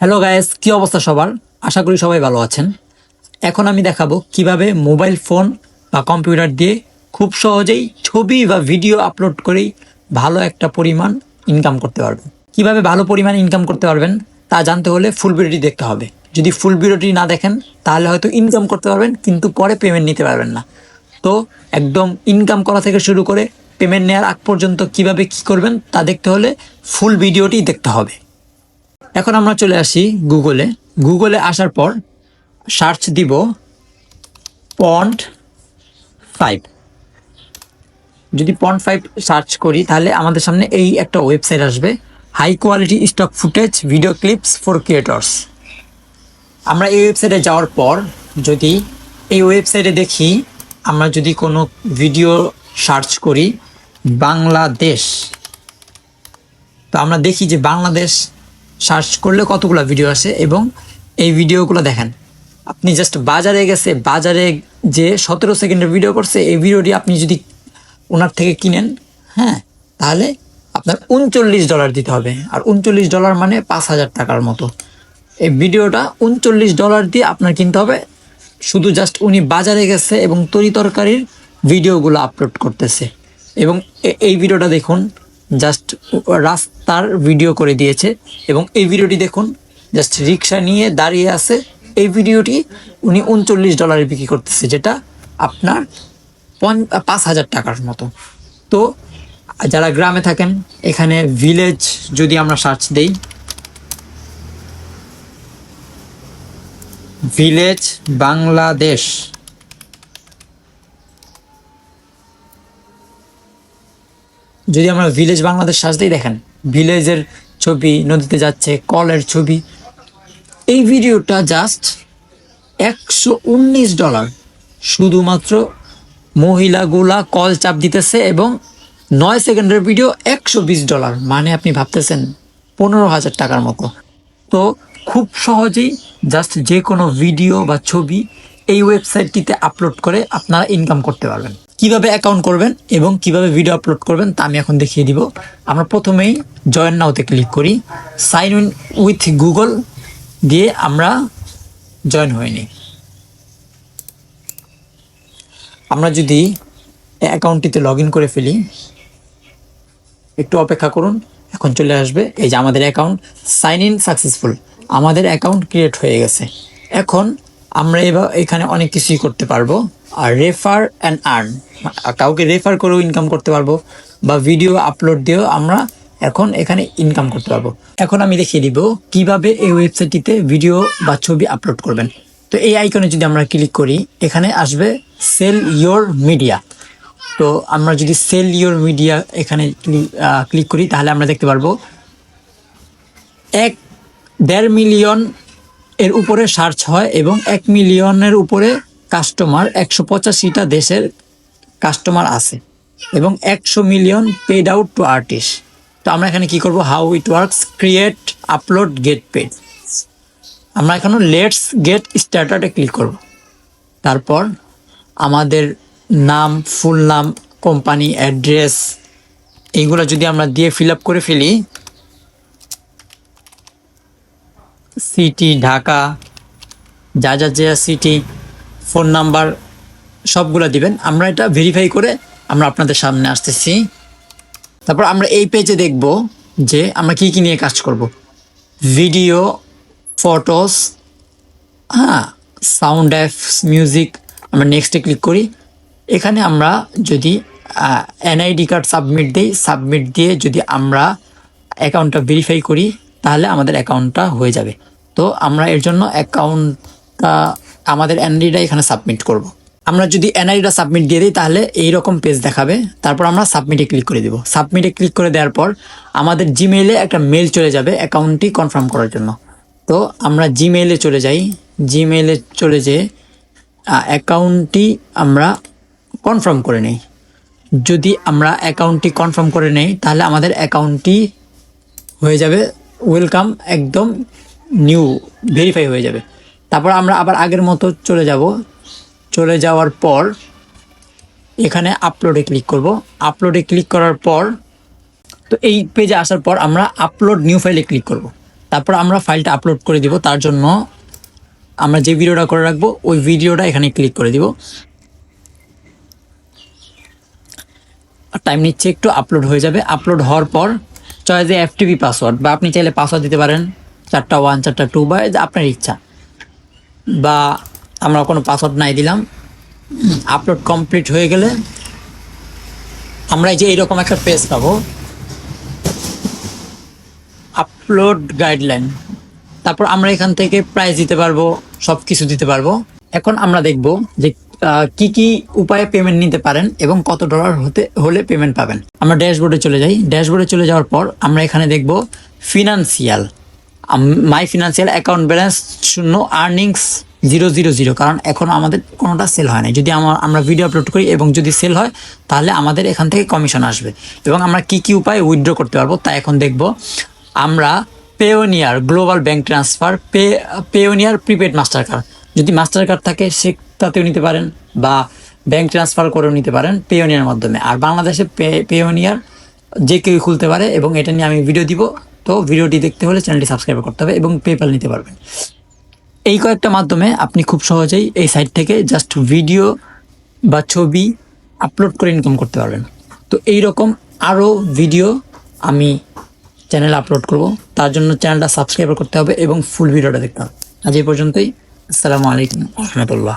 Hello guys কি অবস্থা সবার? আশা করি সবাই ভালো আছেন। এখন আমি দেখাবো কীভাবে মোবাইল ফোন বা কম্পিউটার দিয়ে খুব সহজেই ছবি বা ভিডিও আপলোড করেই ভালো একটা পরিমাণ ইনকাম করতে পারবেন। কীভাবে ভালো পরিমাণ ইনকাম করতে পারবেন, তা জানতে হলে ফুল ভিডিওটি দেখতে হবে। যদি ফুল ভিডিওটি না দেখেন, তাহলে হয়তো ইনকাম করতে পারবেন, কিন্তু পরে পেমেন্ট নিতে পারবেন না। তো একদম ইনকাম করা থেকে শুরু করে পেমেন্ট নেওয়ার আগ পর্যন্ত কীভাবে কি করবেন, তা দেখতে হলে ফুল ভিডিওটি দেখতে হবে। এখন আমরা চলে আসি গুগলে গুগলে আসার পর সার্চ দিব পন্ট ফাইভ যদি পন্ট ফাইভ সার্চ করি, তাহলে আমাদের সামনে এই একটা ওয়েবসাইট আসবে। High quality stock footage video clips for creators আমরা এই ওয়েবসাইটে যাওয়ার পর যদি এই ওয়েবসাইটে দেখি, আমরা যদি কোনো ভিডিও সার্চ করি, বাংলাদেশ। তো আমরা দেখি যে বাংলাদেশ সার্চ করলে কতগুলো ভিডিও আসে এবং এই ভিডিওগুলো দেখেন। আপনি জাস্ট বাজারে গেছে, বাজারে যে সতেরো সেকেন্ডের ভিডিও করছে, এই ভিডিওটি আপনি যদি ওনার থেকে কিনেন হ্যাঁ তাহলে আপনার উনচল্লিশ ডলার দিতে হবে। আর উনচল্লিশ ডলার মানে পাঁচ হাজার টাকার মতো। এই ভিডিওটা উনচল্লিশ ডলার দিয়ে আপনার কিনতে হবে। শুধু জাস্ট উনি বাজারে গেছে এবং তরি তরকারির ভিডিওগুলো আপলোড করতেছে। এবং এই ভিডিওটা দেখুন জাস্ট রাস্তার ভিডিও করে দিয়েছে এবং এই ভিডিওটি দেখুন, জাস্ট রিক্সা নিয়ে দাঁড়িয়ে আছে। এই ভিডিওটি উনি উনচল্লিশ ডলারে বিক্রি করতেছে, যেটা আপনার পাঁচ হাজার টাকার মতো। তো যারা গ্রামে থাকেন, এখানে ভিলেজ যদি আমরা সার্চ দেই, ভিলেজ বাংলাদেশ। যদি আমরা ভিলেজ বাংলাদেশ সাজতেই দেখেন ভিলেজের ছবি, নদীতে যাচ্ছে, কলের ছবি, এই ভিডিওটা জাস্ট একশো উনিশ ডলার শুধুমাত্র মহিলাগুলা কল চাপ দিতেছে এবং নয় সেকেন্ডের ভিডিও একশো বিশ ডলার মানে আপনি ভাবতেছেন পনেরো হাজার টাকার মতো। তো খুব সহজেই জাস্ট যে কোনো ভিডিও বা ছবি এই ওয়েবসাইটটিতে আপলোড করে আপনারা ইনকাম করতে পারবেন। কীভাবে অ্যাকাউন্ট করবেন এবং কীভাবে ভিডিও আপলোড করবেন তা আমি এখন দেখিয়ে দিব। আমরা প্রথমেই জয়েন নাওতে ক্লিক করি। সাইন ইন উইথ গুগল দিয়ে আমরা জয়েন হয়ে নিই। আমরা যদি অ্যাকাউন্টটিতে লগ করে ফেলি, একটু অপেক্ষা করুন, এখন চলে আসবে। এই যে আমাদের অ্যাকাউন্ট সাইন ইন সাকসেসফুল আমাদের অ্যাকাউন্ট ক্রিয়েট হয়ে গেছে। এখন আমরা এবার এখানে অনেক কিছুই করতে পারব। আর রেফার অ্যান্ড আর্ন কাউকে রেফার করেও ইনকাম করতে পারব বা ভিডিও আপলোড দিয়েও আমরা এখন এখানে ইনকাম করতে পারব। এখন আমি দেখিয়ে দিব কীভাবে এই ওয়েবসাইটটিতে ভিডিও বা ছবি আপলোড করবেন। তো এই আইকনে যদি আমরা ক্লিক করি, এখানে আসবে সেল ইয়োর মিডিয়া তো আমরা যদি সেল ইয়োর মিডিয়া এখানে ক্লিক করি, তাহলে আমরা দেখতে পারব এক দেড় মিলিয়ন এর উপরে সার্চ হয় এবং এক মিলিয়নের উপরে কাস্টমার একশো পঁচাশিটা দেশের কাস্টমার আছে এবং একশো million paid out to artist তো আমরা এখানে কি করব? How it works create upload get paid আমরা এখানে লেটস গেট স্টার্টারে ক্লিক করব। তারপর আমাদের নাম ফুল নাম কোম্পানি অ্যাড্রেস এইগুলো যদি আমরা দিয়ে ফিল আপ করে ফেলি সিটি ঢাকা, যা যা যা সিটি ফোন নাম্বার সবগুলো দিবেন। আমরা এটা ভেরিফাই করে আমরা আপনাদের সামনে আসতেছি। তারপর আমরা এই পেজে দেখব যে আমরা কি কি নিয়ে কাজ করব। ভিডিও ফটোস হ্যাঁ সাউন্ড অ্যাপস মিউজিক আমরা নেক্সটে ক্লিক করি। এখানে আমরা যদি এনআইডি কার্ড সাবমিট দিই সাবমিট দিয়ে যদি আমরা অ্যাকাউন্টটা ভেরিফাই করি, তাহলে আমাদের অ্যাকাউন্টটা হয়ে যাবে। তো আমরা এর জন্য অ্যাকাউন্টটা আমাদের এনআইডিটা এখানে সাবমিট করব। আমরা যদি এনআইডিটা সাবমিট দিয়ে দিই, তাহলে এই রকম পেজ দেখাবে। তারপর আমরা সাবমিটে ক্লিক করে দিব। সাবমিটে ক্লিক করে দেওয়ার পর আমাদের জিমেইলে একটা মেল চলে যাবে অ্যাকাউন্টটি কনফার্ম করার জন্য। তো আমরা জিমেইলে চলে যাই। জিমেইলে চলে যেয়ে অ্যাকাউন্টটি আমরা কনফার্ম করে নেই। যদি আমরা অ্যাকাউন্টটি কনফার্ম করে নেই, তাহলে আমাদের অ্যাকাউন্টটি হয়ে যাবে ওয়েলকাম একদম নিউ ভেরিফাই হয়ে যাবে। তারপর আমরা আবার আগের মতো চলে যাব। চলে যাওয়ার পর এখানে আপলোডে ক্লিক করব। আপলোডে ক্লিক করার পর তো এই পেজে আসার পর আমরা আপলোড নিউ ফাইলে ক্লিক করব। তারপর আমরা ফাইলটা আপলোড করে দিব। তার জন্য আমরা যে ভিডিওটা করে রাখব, ওই ভিডিওটা এখানে ক্লিক করে দিব। টাইম নিচ্ছে একটু আপলোড হয়ে যাবে। আপলোড হওয়ার পর চয়েসে এফটিপি পাসওয়ার্ড বা আপনি চাইলে পাসওয়ার্ড দিতে পারেন। চারটা ওয়ান চারটা টু বা আপনার ইচ্ছা। বা আমরা কোনো পাসওয়ার্ড নাই দিলাম আপলোড কমপ্লিট হয়ে গেলে আমরা এই যে এইরকম একটা পেজ পাবো। আপলোড গাইডলাইন তারপর আমরা এখান থেকে প্রাইস দিতে পারব সব কিছু দিতে পারব। এখন আমরা দেখব যে কি কি উপায়ে পেমেন্ট নিতে পারেন এবং কত ডলার হতে, হলে পেমেন্ট পাবেন। আমরা ড্যাশবোর্ডে চলে যাই। ড্যাশবোর্ডে চলে যাওয়ার পর আমরা এখানে দেখব financial my financial account balance শূন্য আর্নিংস জিরো জিরো জিরো কারণ এখন আমাদের কোনোটা সেল হয় না যদি আমার আমরা ভিডিও আপলোড করি এবং যদি সেল হয়, তাহলে আমাদের এখান থেকে কমিশন আসবে। এবং আমরা কি কি উপায়ে উইথড্র করতে পারব তা এখন দেখব। আমরা Payoneer global bank transfer pay Payoneer prepaid master card যদি মাস্টার কার্ড থাকে, সে তাতেও নিতে পারেন বা ব্যাংক ট্রান্সফার করেও নিতে পারেন পেওনিয়ার মাধ্যমে। আর বাংলাদেশে পে পেওনিয়ার যে কেউ খুলতে পারে এবং এটা নিয়ে আমি ভিডিও দিব। তো ভিডিওটি দেখতে হলে চ্যানেলটি সাবস্ক্রাইব করতে হবে এবং পেপাল নিতে পারবেন। এই কয়েকটা মাধ্যমে আপনি খুব সহজেই এই সাইট থেকে জাস্ট ভিডিও বা ছবি আপলোড করে ইনকাম করতে পারবেন। তো এই রকম আরও ভিডিও আমি চ্যানেলে আপলোড করব। তার জন্য চ্যানেলটা সাবস্ক্রাইব করতে হবে এবং ফুল ভিডিওটা দেখতে হবে। আজ এই পর্যন্তই। আসসালামু আলাইকুম। রহমতুল্লাহ।